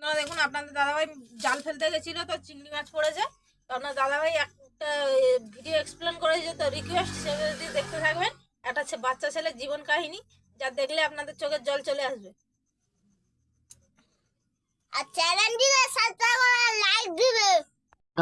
আপনারা দেখুন, আপনাদের দাদাভাই জাল ফেলতে গেছিল, তো চিংড়ি মাছ পড়েছে। তো আপনার দাদাভাই একটা ভিডিও এক্সপ্লেন করেছে, তো রিকোয়েস্ট সে যদি দেখতে থাকবেন, একটা বাচ্চা ছেলের জীবন কাহিনী, যা দেখলে আপনাদের চোখের জল চলে আসবে। আর চ্যানেলটিকে সাবস্ক্রাইব করে লাইক দিবে।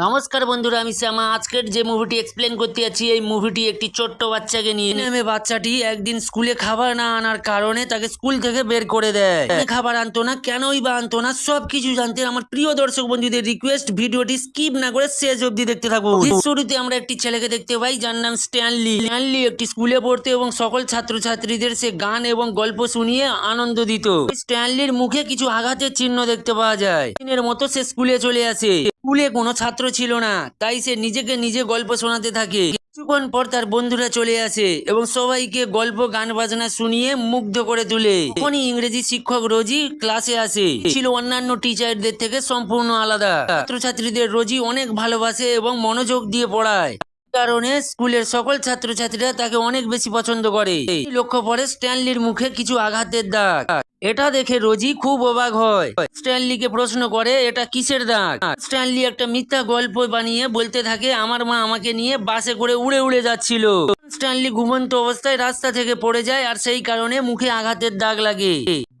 নমস্কার বন্ধুরা আমি শ্যামা। আজকের যে মুভিটি এক্সপ্লেন করতে যাচ্ছি এই মুভিটি একটি ছোট্ট বাচ্চাকে নিয়ে। নেমে বাচ্চাটি একদিন স্কুলে খাবার না আনার কারণে তাকে স্কুল থেকে বের করে দেয়। খাবার আনতো না কেনই বা আনতো না সব কিছু জানতে আমার প্রিয় দর্শক বন্ধুদের রিকোয়েস্ট ভিডিওটি স্কিপ না করে শেষ অবধি দেখতে থাকুন। শুরুতে আমরা একটি ছেলেকে দেখতে পাই যার নাম স্ট্যানলি স্ট্যানলি একটি স্কুলে পড়তে এবং সকল ছাত্রছাত্রীদের সে গান এবং গল্প শুনিয়ে আনন্দ দিত। স্ট্যানলির মুখে কিছু আঘাতের চিহ্ন দেখতে পাওয়া যায়। দিনের মতো সে স্কুলে চলে আসে। স্কুলে কোনো ছাত্র ছিল না, তাই সে নিজেকে নিজে গল্প শোনাতে থাকে। কিছুক্ষণ পর তার বন্ধুরা চলে আসে এবং সবাইকে গল্প, গান, বাজনা শুনিয়ে মুগ্ধ করে তুলে। তখনই ইংরেজি শিক্ষক রোজি ক্লাসে আসে। ছিল অন্যান্য টিচারদের থেকে সম্পূর্ণ আলাদা। ছাত্রছাত্রীদের রোজি অনেক ভালোবাসে এবং মনোযোগ দিয়ে পড়ায়। কারণে স্কুলের সকল ছাত্রছাত্রীরা তাকে অনেক বেশি পছন্দ করে। লক্ষ্য পরে স্ট্যানলির মুখে কিছু আঘাতের দাগ। এটা দেখে রোজি খুব অবাক হয়। স্ট্যানলিকে প্রশ্ন করে, এটা কিসের দাগ? স্ট্যানলি একটা মিথ্যা গল্প বানিয়ে বলতে থাকে, আমার মা আমাকে নিয়ে বাসে করে উড়ে উড়ে যাচ্ছিল। স্ট্যানলি ঘুমন্ত অবস্থায় রাস্তা থেকে পড়ে যায়, আর সেই কারণে মুখে আঘাতের দাগ লাগে।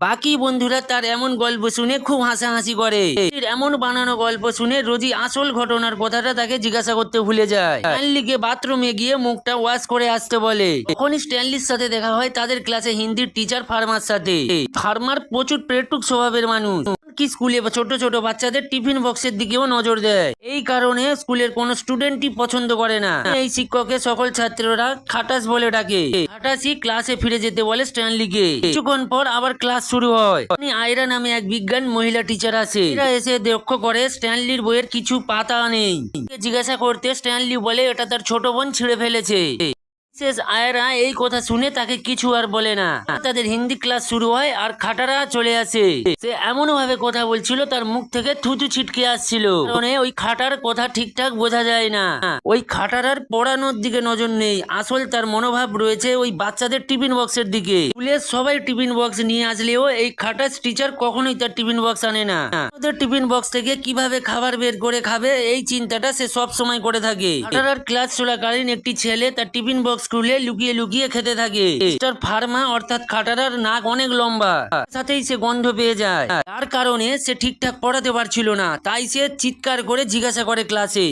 বাকি বন্ধুরা তার এমন গল্প শুনে খুব হাসাহাসি করে। এমন বানানো গল্প শুনে রোজি আসল ঘটনার কথাটা তাকে জিজ্ঞাসা করতে ভুলে যায়। স্ট্যানলিকে বাথরুমে গিয়ে মুখটা ওয়াশ করে আসতে বলে। তখনই স্ট্যানলির সাথে দেখা হয়, তাদের ক্লাসে হিন্দির টিচার ফার্মার সাথে। ফার্মার প্রচুর পেটুক স্বভাবের মানুষ। কি স্কুলে ছোট ছোট বাচ্চাদের টিফিন বক্সের দিকেও নজর দেয়? এই কারণে স্কুলের কোনো স্টুডেন্টই পছন্দ করে না। এই শিক্ষককে সকল ছাত্ররা খাটাস বলে ডাকে। খাটাসই ক্লাসে ফিরে যেতে বলে স্ট্যানলিকে। কিছুক্ষণ পর আবার ক্লাস শুরু হয়। আয়রা নামে এক বিজ্ঞান মহিলা টিচার আছে এরা এসে লক্ষ্য করে স্ট্যানলির বইয়ের কিছু পাতা নেই জিজ্ঞাসা করতে স্ট্যানলি বলে, এটা তার ছোট বোন ছিঁড়ে ফেলেছে। শেষ আয়রা এই কথা শুনে তাকে কিছু আর বলে না। তাদের হিন্দি ক্লাস শুরু হয় আর খাটারা চলে আসে। সে এমন ভাবে কথা বলছিল, তার মুখ থেকে থুতু ছিটকে আসছিল। কারণে ওই খাটার কথা ঠিকঠাক বোঝা যায় না। ওই খাটারার পড়ানোর দিকে নজর নেই। আসল তার মনোভাব রয়েছে ওই বাচ্চাদের টিফিন বক্সের দিকে। স্কুলের সবাই টিফিন বক্স নিয়ে আসলেও এই খাটাস টিচার কখনোই তার টিফিন বক্স আনে না। ওদের টিফিন বক্স থেকে কীভাবে খাবার বের করে খাবে, এই চিন্তাটা সে সব সময় করে থাকে। খাটারার ক্লাস চলাকালীন একটি ছেলে তার টিফিন বক্স খুলে লুকিয়ে লুকিয়ে খেতে থাকে। মিস্টার ফার্মা অর্থাৎ খাটারার নাক অনেক লম্বা। সাথেই সে গন্ধ পেয়ে যায়। তার কারণে সে ঠিকঠাক পড়াতে পারছিল না। তাই সে চিৎকার করে জিজ্ঞাসা করে ক্লাসে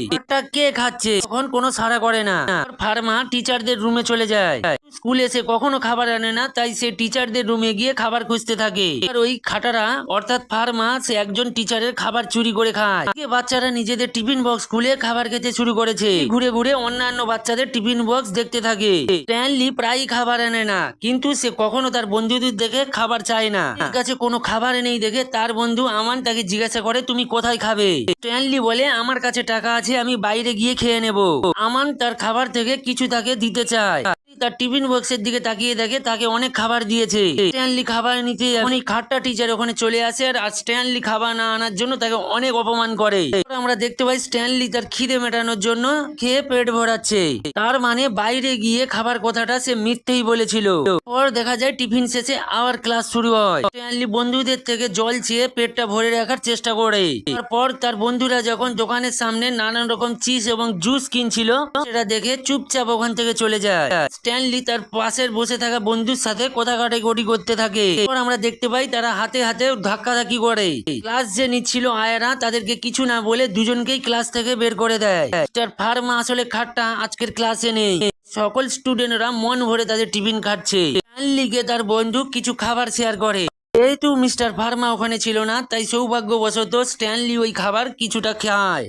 কে খাচ্ছে? তখন কোনো সাড়া করে না। ফার্মা টিচারদের রুমে চলে যায়। স্কুলে সে কখনো খাবার আনে না, তাই সে টিচারদের রুমে গিয়ে খাবার খুঁজতে থাকে। আর ওই খাটারা, অর্থাৎ ফার্মা একজন টিচারের খাবার চুরি করে খায়। বাচ্চারা নিজেদের টিফিন বক্স খুলে খাবার খেতে শুরু করেছে। ঘুরে ঘুরে অন্যান্য বাচ্চাদের টিফিন বক্স দেখতে থাকে। স্ট্যানলি প্রায়ই খাবার আনে না, কিন্তু সে কখনো তার বন্ধুদের দেখে খাবার চায় না। তার কাছে কোনো খাবার নেই দেখে তার বন্ধু আমান তাকে জিজ্ঞাসা করে, তুমি কোথায় খাবে? স্ট্যানলি বলে, আমার কাছে টাকা আছে, আমি বাইরে গিয়ে খেয়ে নেব। আমান তার খাবার থেকে কিছু তাকে দিতে চায়। তার টিফিন বক্সের দিকে তাকিয়ে দেখে তাকে অনেক খাবার দিয়েছে। স্ট্যানলি খাবার নিতে অনেক খাট্টা টিচার ওখানে চলে আসে আর স্ট্যানলি খাবার না আনার জন্য তাকে অনেক অপমান করে। আমরা দেখতে পাই স্ট্যানলি তার খিদে মেটানোর জন্য খেয়ে পেট ভরাচ্ছে। তার মানে বাইরে গিয়ে খাবার কথাটা সে মিথ্যেই বলেছিল। পর দেখা যায় টিফিন শেষে আবার ক্লাস শুরু হয়। স্ট্যানলি বন্ধুদের থেকে জল চেয়ে পেটটা ভরে রাখার চেষ্টা করে। তারপর তার বন্ধুরা যখন দোকানের সামনে নানান রকম চিজ এবং জুস কিনছিল, সেটা দেখে চুপচাপ ওখান থেকে চলে যায়। স্ট্যানলি তার পাশের বসে থাকা বন্ধুর সাথে কথা কাটাকাটি করতে থাকে। এরপর আমরা দেখতে পাই তারা হাতে হাতে ধাক্কাধাক্কি করে। ক্লাস যে নিচ্ছিল আয়ারা, তাদেরকে কিছু না বলে দুজনকেই ক্লাস থেকে বের করে দেয়। মিস্টার ফার্মা আসলে খাটটা আজকের ক্লাসে নেই। সকল স্টুডেন্টরা মন ভরে তাদের টিফিন খাচ্ছে। স্ট্যানলিকে তার বন্ধু কিছু খাবার শেয়ার করে। যেহেতু মিস্টার ফার্মা ওখানে ছিল না, তাই সৌভাগ্যবশত স্ট্যানলি ওই খাবার কিছুটা খায়।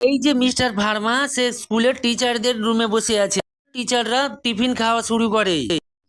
এই যে মিস্টার ফার্মা, সে স্কুলের টিচারদের রুমে বসে আছে। টিচাররা টিফিন খাওয়া শুরু করে।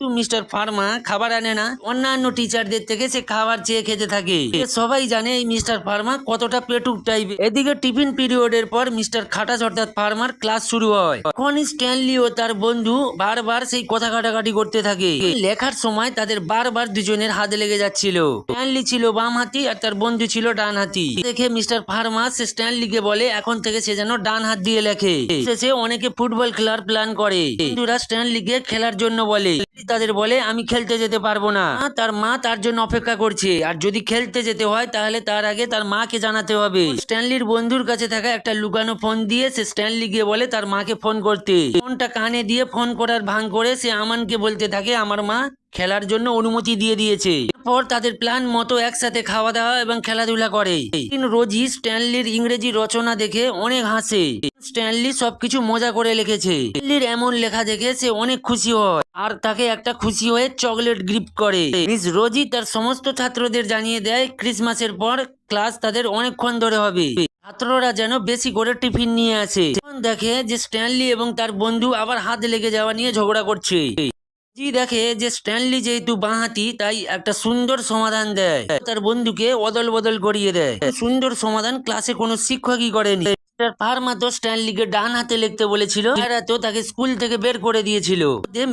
মিস্টার ফার্মা খাবার আনে না, অন্যান্য টিচারদের থেকে সে খাবার চেয়ে খেতে থাকে। সবাই জানে এই মিস্টার ফার্মা কতটা পেটুক টাইপের এদিকে টিফিন পিরিয়ডের পর মিস্টার খাটাস অর্থাৎ ফার্মার ক্লাস শুরু হয়। তখন স্ট্যানলি ও তার বন্ধু বারবার সেই কথা কাটাকাটি করতে থাকে। লেখার সময় তাদের বারবার দুজনের হাতে লেগে যাচ্ছিল। স্ট্যানলি ছিল বাম হাতি আর তার বন্ধু ছিল ডান হাতি। দেখে মিস্টার ফার্মা সে স্ট্যানলিকে বলে, এখন থেকে সে যেন ডান হাত দিয়ে লেখে। শেষে অনেকে ফুটবল খেলার প্ল্যান করে। বন্ধুরা স্ট্যানলিকে খেলার জন্য বলে তাদের বলে, আমি খেলতে যেতে পারব না। তার মা তার জন্য অপেক্ষা করছে। আর যদি খেলতে যেতে হয়, তাহলে তার আগে তার মাকে জানাতে হবে। স্ট্যানলির বন্ধুর কাছে থাকা একটা লুকানো ফোন দিয়ে সে স্ট্যানলি গিয়ে বলে, তার মাকে ফোন করতে। ফোনটা কানে দিয়ে ফোন করার ভাঙ করে সে আমানকে বলতে থাকে, আমার মা খেলার জন্য অনুমতি দিয়ে দিয়েছে। এরপর তাদের প্ল্যান মতো একসাথে খাওয়া দাওয়া এবং খেলাধুলা করে। রোজই স্ট্যানলির ইংরেজি রচনা দেখে অনেক হাসে। স্ট্যানলি সবকিছু মজা করে লিখেছে। স্ট্যানলির এমন লেখা দেখে সে অনেক খুশি হয় আর তাকে একটা খুশি হয়ে চকলেট গিফট করে। মিস রোজি তার সমস্ত ছাত্রদের জানিয়ে দেয়, ক্রিসমাসের পর ক্লাস তাদের অনেকক্ষণ ধরে হবে। ছাত্ররা যেন বেশি করে টিফিন নিয়ে আসে। দেখে যে স্ট্যানলি এবং তার বন্ধু আবার হাত লেগে যাওয়া নিয়ে ঝগড়া করছে। জি দেখে যে স্ট্যানলি যেহেতু বাঁহাতি, তাই একটা সুন্দর সমাধান দেয়। তার বন্ধুকে অদল বদল করিয়ে দেয়। সুন্দর সমাধান ক্লাসে কোনো শিক্ষকই করেনি। ফার্মা তো স্ট্যানলিকে ডান হাতে লিখতে বলেছিল তো তাকে স্কুল থেকে বের করে দিয়েছিল।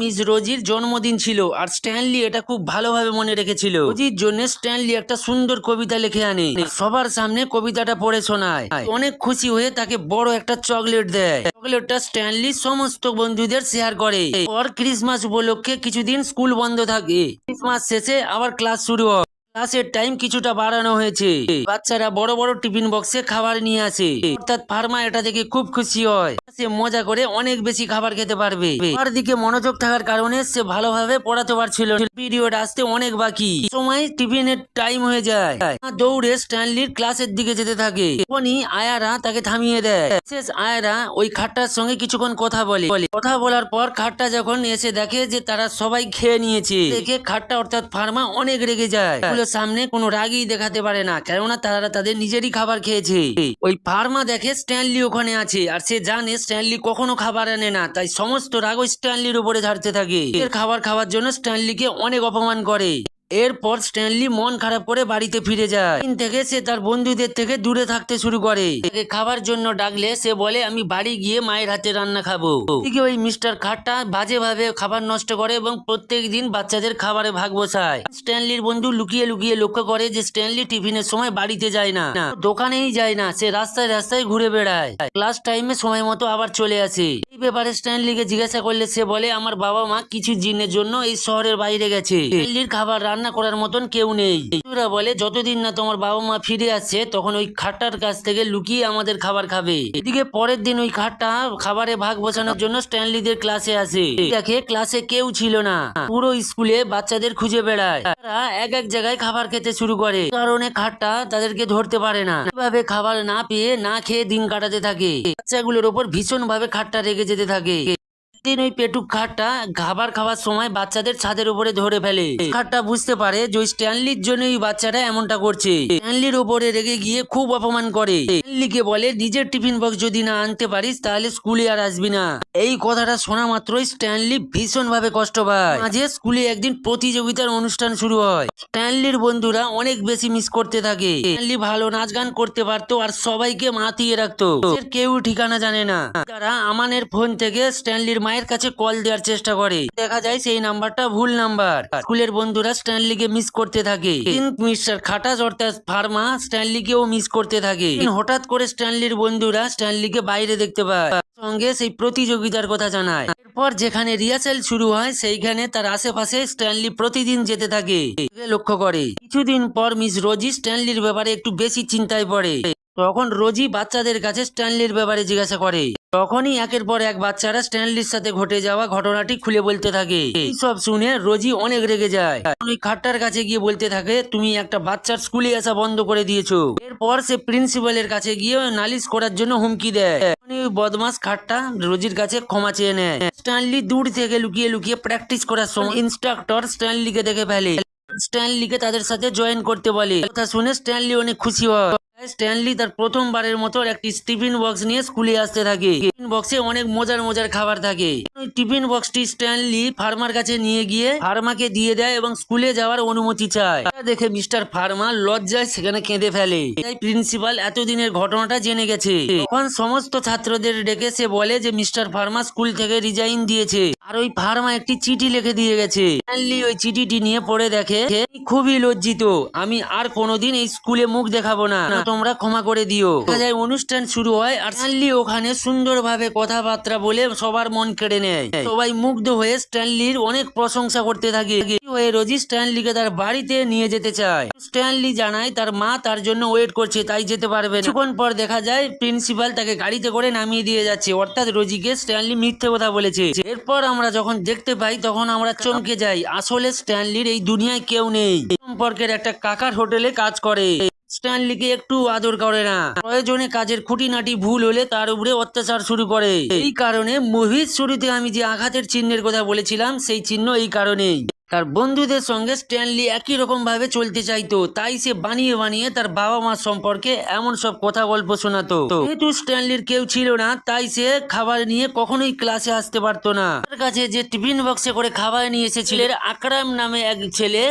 মিস রোজির জন্মদিন ছিল, আর স্ট্যানলি এটা খুব ভালোভাবে মনে রেখেছিল। রোজির জন্য স্ট্যানলি একটা সুন্দর কবিতা লিখে আনে। সবার সামনে কবিতাটা পড়ে শোনায়। অনেক খুশি হয়ে তাকে বড় একটা চকলেট দেয়। চকলেটটা স্ট্যানলি সমস্ত বন্ধুদের শেয়ার করে। পর ক্রিসমাস উপলক্ষে কিছুদিন স্কুল বন্ধ থাকে। ক্রিসমাস শেষে আবার ক্লাস শুরু হয়। ক্লাসের টাইম কিছুটা বাড়ানো হয়েছে। বাচ্চারা বড় বড় টিফিন বক্সে খাবার নিয়ে আসে। অর্থাৎ ফার্মা এটা দেখে খুব খুশি হয়। সে মজা করে অনেক বেশি খাবার খেতে পারবে। তার দিকে মনোযোগ থাকার কারণে সে ভালোভাবে পড়াতে পারছিল পিরিয়ড আসতে অনেক বাকি। সময় টিফিনের টাইম হয়ে যায়। দৌড়ে স্ট্যানলির ক্লাসের দিকে যেতে থাকে। তখনই আয়ারা তাকে থামিয়ে দেয়। শেষ আয়ারা ওই খাটটার সঙ্গে কিছুক্ষণ কথা বলে। বলে কথা বলার পর খাটটা যখন এসে দেখে যে তারা সবাই খেয়ে নিয়েছে, দেখে খাটটা অর্থাৎ ফার্মা অনেক রেগে যায়। স্কুলের সামনে কোনো রাগই দেখাতে পারে না, কেননা তারা তাদের নিজেরই খাবার খেয়েছে। ওই ফার্মা দেখে স্ট্যানলি ওখানে আছে, আর সে জানে স্ট্যানলি কখনো খাবার আনে না, তাই সমস্ত রাগ ওই স্ট্যানলির উপরে ঝাড়তে থাকে। এর খাবার খাওয়ার জন্য স্ট্যানলিকে অনেক অপমান করে। এরপর স্ট্যানলি মন খারাপ করে বাড়িতে ফিরে যায়। দিন থেকে সে তার বন্ধুদের থেকে দূরে থাকতে শুরু করে। তাকে খাবার জন্য ডাকলে সে বলে, আমি বাড়ি গিয়ে মায়ের হাতে রান্না খাব। এদিকে ওই মিস্টার খাটটা বাজে ভাবে খাবার নষ্ট করে এবং প্রত্যেক দিন বাচ্চাদের খাবারে ভাগ বসায়। স্ট্যানলির বন্ধু লুকিয়ে লুকিয়ে লক্ষ্য করে যে স্ট্যানলি টিফিনের সময় বাড়িতে যায় না। দোকানেই যায় না, সে রাস্তায় রাস্তায় ঘুরে বেড়ায়। ক্লাস টাইমে সময় মতো আবার চলে আসে। এই ব্যাপারে স্ট্যানলিকে জিজ্ঞাসা করলে সে বলে, আমার বাবা মা কিছু দিনের জন্য এই শহরের বাইরে গেছে। স্ট্যানলির খাবার রান্না করার মতন কেউ নেই। ওরা বলে, যতদিন না তোমার বাবা মা ফিরে আসছে, তখন ওই খাটটার কাছ থেকে লুকিয়ে আমাদের খাবার খাবে। এদিকে পরের দিন ওই খাটটা খাবারে ভাগ বসানোর জন্য স্ট্যানলিদের ক্লাসে আসে। দেখে ক্লাসে কেউ ছিল না। পুরো স্কুলে বাচ্চাদের খুঁজে বেড়ায়। তারা এক এক জায়গায় খাবার খেতে শুরু করে। কারণে খাটটা তাদেরকে ধরতে পারে না। এভাবে খাবার না পেয়ে না খেয়ে দিন কাটাতে থাকে। বাচ্চাগুলোর ওপর ভীষণ ভাবে খাটটা রেগে যেতে থাকে। দিন ওই পেটুক খাটটা খাবার খাওয়ার সময় বাচ্চাদের ছাদের উপরে ধরে ফেলে। খাটটা বুঝতে পারে যে ওই স্ট্যানলির ওই বাচ্চাটা এমনটা করছে। স্ট্যানলির উপরে রেগে গিয়ে খুব অপমান করে। স্ট্যানলিকে বলে, নিজের টিফিন বক্স যদি না আনতে পারিস, তাহলে স্কুলে আর আসবি না। এই কথাটা শোনা মাত্রই স্ট্যানলি ভীষণ ভাবে কষ্ট পায়। মাঝে স্কুলে একদিন প্রতিযোগিতার অনুষ্ঠান শুরু হয়। স্ট্যানলির বন্ধুরা অনেক বেশি মিস করতে থাকে। স্ট্যানলি ভালো নাচ গান করতে পারতো আর সবাইকে মাতিয়ে রাখতো। কেউ ঠিকানা জানে না। তারা আমানের ফোন থেকে স্ট্যানলির মায়ের কাছে কল দেওয়ার চেষ্টা করে। দেখা যায় সেই নাম্বারটা ভুল নাম্বার। স্কুলের বন্ধুরা স্ট্যানলিকে মিস করতে থাকে। মিস্টার খাটাস অর্থাৎ ফার্মা স্ট্যানলিকেও মিস করতে থাকে। হঠাৎ করে স্ট্যানলির বন্ধুরা স্ট্যানলিকে বাইরে দেখতে পায়। সঙ্গে সেই প্রতিযোগিতার কথা জানায়। এরপর যেখানে রিহার্সেল শুরু হয়, সেইখানে তার আশেপাশে স্ট্যানলি প্রতিদিন যেতে থাকে। লক্ষ্য করে। কিছুদিন পর মিস রোজি স্ট্যানলির ব্যাপারে একটু বেশি চিন্তায় পড়ে। তখন রোজি বাচ্চাদের কাছে স্ট্যানলির ব্যাপারে জিজ্ঞাসা করে। তখনই একের পর এক বাচ্চারা স্ট্যানলির সাথে ঘটে যাওয়া ঘটনাটি খুলে বলতে থাকে। সব শুনে রোজি অনেক রেগে যায়। ওই খাটটার কাছে গিয়ে বলতে থাকে, তুমি একটা বাচ্চার স্কুলে আসা বন্ধ করে দিয়েছ। এরপর সে প্রিন্সিপালের কাছে গিয়ে নালিশ করার জন্য হুমকি দেয়। বদমাস খাটটা রোজির কাছে ক্ষমা চেয়ে নেয়। স্ট্যানলি দূর থেকে লুকিয়ে লুকিয়ে প্র্যাকটিস করার সময় ইনস্ট্রাক্টর স্ট্যানলিকে দেখে ফেলে। স্ট্যানলিকে তাদের সাথে জয়েন করতে বলে। কথা শুনে স্ট্যানলি অনেক খুশি হয়। স্ট্যানলি তার প্রথমবারের মতো একটি টিফিন বক্স নিয়ে স্কুলে আসতে থাকে। টিফিন বক্সে অনেক মজার মজার খাবার থাকে। ওই টিফিন বক্সটি স্ট্যানলি ফার্মার কাছে নিয়ে গিয়ে ফার্মাকে দিয়ে দেয় এবং স্কুলে যাওয়ার অনুমতি চায়। তা দেখে মিস্টার ফার্মা লজ্জায় সেখানে কেঁদে ফেলে। প্রিন্সিপাল এতদিনের ঘটনাটা জেনে গেছে। তখন সমস্ত ছাত্রদের ডেকে সে বলে যে, মিস্টার ফার্মা স্কুল থেকে রিজাইন দিয়েছে। আর ওই ফার্মা একটি চিঠি লিখে দিয়ে গেছে। স্ট্যানলি ওই চিঠিটি নিয়ে পড়ে দেখে "আমি খুবই লজ্জিত। আমি আর কোনোদিন এই স্কুলে মুখ দেখাবো না। তোমরা ক্ষমা করে দিও। দেখা যায় অনুষ্ঠান শুরু হয় আর স্ট্যানলি ওখানে সুন্দরভাবে ভাবে কথাবার্তা বলে সবার মন কেড়ে নেয়। সবাই মুগ্ধ হয়ে স্ট্যানলির অনেক প্রশংসা করতে থাকে। হয়ে রোজি স্ট্যানলিকে তার বাড়িতে নিয়ে যেতে চায়। স্ট্যানলি জানায় তার মা তার জন্য ওয়েট করছে, তাই যেতে পারবে কিছুক্ষণ পর দেখা যায়, প্রিন্সিপাল তাকে গাড়িতে করে নামিয়ে দিয়ে যাচ্ছে। অর্থাৎ রোজিকে স্ট্যানলি মিথ্যে কথা বলেছে। এরপর আমরা যখন দেখতে পাই তখন আমরা চমকে যাই। আসলে স্ট্যানলির এই দুনিয়ায় কেউ নেই। সম্পর্কের একটা কাকার হোটেলে কাজ করে। স্ট্যানলিকে একটু আদর করে না। প্রয়োজনে কাজের খুঁটিনাটি ভুল হলে তার উপরে অত্যাচার শুরু করে। এই কারণে মুভির শুরুতে আমি যে আঘাতের চিহ্নের কথা বলেছিলাম সেই চিহ্ন এই কারণেই। তার বন্ধুদের সঙ্গে স্ট্যানলি একই রকম ভাবে চলতে চাইতো। তাই সে বানিয়ে বানিয়ে তার বাবা মা সম্পর্কে এমন সব কথা গল্প শোনাতো। যেহেতু স্ট্যানলির কেউ ছিল না, তাই সে খাবার নিয়ে কখনোই ক্লাসে আসতে পারতো না। তার কাছে যে টিফিন বক্সে করে খাবার নিয়ে এসেছিল আকরাম নামে এক ছেলে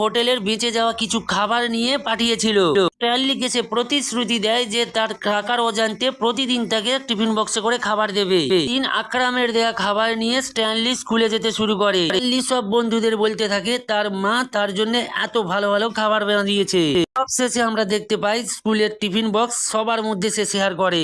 হোটেলের বেঁচে যাওয়া কিছু খাবার নিয়ে পাঠিয়েছিল। স্ট্যানলিকে সে প্রতিশ্রুতি দেয় যে তার কাকার অজান্তে প্রতিদিন তাকে টিফিন বক্সে করে খাবার দেবে। তিন আকরামের দেয়া খাবার নিয়ে স্ট্যানলি স্কুলে যেতে শুরু করে। স্ট্যানলি সব বন্ধুদের বলতে থাকে, তার মা তার জন্য এত ভালো ভালো খাবার বানিয়েছে। সবশেষে আমরা দেখতে পাই, স্কুলের টিফিন বক্স সবার মধ্যে সে শেয়ার করে।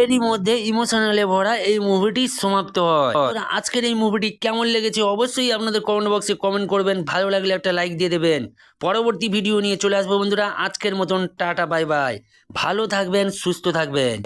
এরই মধ্যে ইমোশনালে ভরা এই মুভিটি সমাপ্ত হয়। আজকের এই মুভিটি কেমন লেগেছে অবশ্যই আপনাদের কমেন্ট বক্সে কমেন্ট করবেন। ভালো লাগলে একটা লাইক দিয়ে দেবেন। পরবর্তী ভিডিও নিয়ে চলে আসব বন্ধুরা। আজকের মতন টাটা বাই বাই ভালো থাকবেন, সুস্থ থাকবেন।